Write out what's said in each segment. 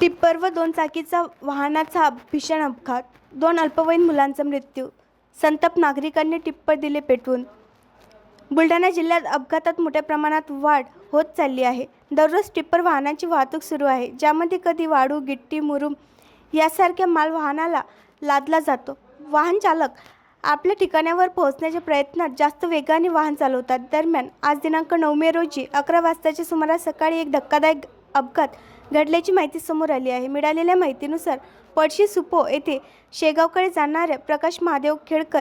Tipper व दोन चाकीचा वाहनाचा भीषण अपघात. दोन अल्पवयीन मुलांचा मृत्यू. संतप नागरिकांनी टिप्पर दिले पेटवून. बुलढाणा जिल्ह्यात अपघातात मोठ्या प्रमाणात वाढ होत चालली आहे. दररोज टिप्पर वाहनांची वाहतूक सुरू आहे ज्यामध्ये कधी वाळू गिट्टी मुरुम यासारख्या माल वाहनाला लादला जातो. वाहन चालक आपल्या ठिकाणावर पोहोचण्याच्या प्रयत्नात जास्त वेगाने वाहन चालवतात. दरम्यान आज दिनांक नऊ मे रोजी अकरा वाजताच्या सुमारास सकाळी एक धक्कादायक अपघात घडल्याची माहिती समोर आली आहे. मिळालेल्या माहितीनुसार पडशी सुपो येथे शेगावकडे जाणाऱ्या प्रकाश महादेव खेडकर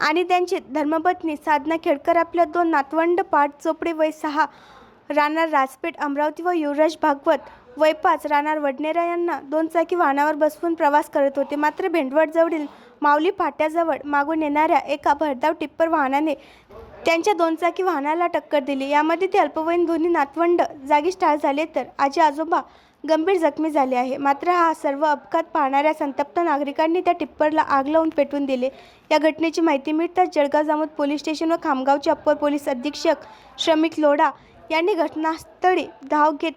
आणि त्यांची धर्मपत्नी साधना खेडकर आपल्या दोन नातवंड पाठ चोपडे वय सहा राहणार राजपेठ अमरावती व युवराज भागवत वय पाच राहणार वडनेरा यांना दोन चाकी वाहनावर बसवून प्रवास करत होते. मात्र भेंडवडजवळील माऊली फाट्याजवळ मागून येणाऱ्या एका भरधाव टिप्पर वाहनाने त्यांच्या दोनचाकी वाहनाला टक्कर दिली. यामध्ये ते अल्पवयीन दोन्ही नातवंड जागीच ठार झाले तर आजी आजोबा गंभीर जखमी झाले आहे. मात्र हा सर्व अपघात पाहणाऱ्या संतप्त नागरिकांनी त्या टिप्परला आग लावून पेटवून दिले. या घटनेची माहिती मिळताच जळगाव जामोद पोलीस स्टेशन व खामगावचे अप्पर पोलीस अधीक्षक श्रमिक लोढा यांनी घटनास्थळी धाव घेत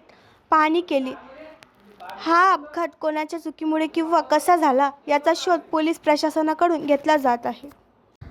पाहणी केली. हा अपघात कोणाच्या चुकीमुळे किंवा कसा झाला याचा शोध पोलीस प्रशासनाकडून घेतला जात आहे.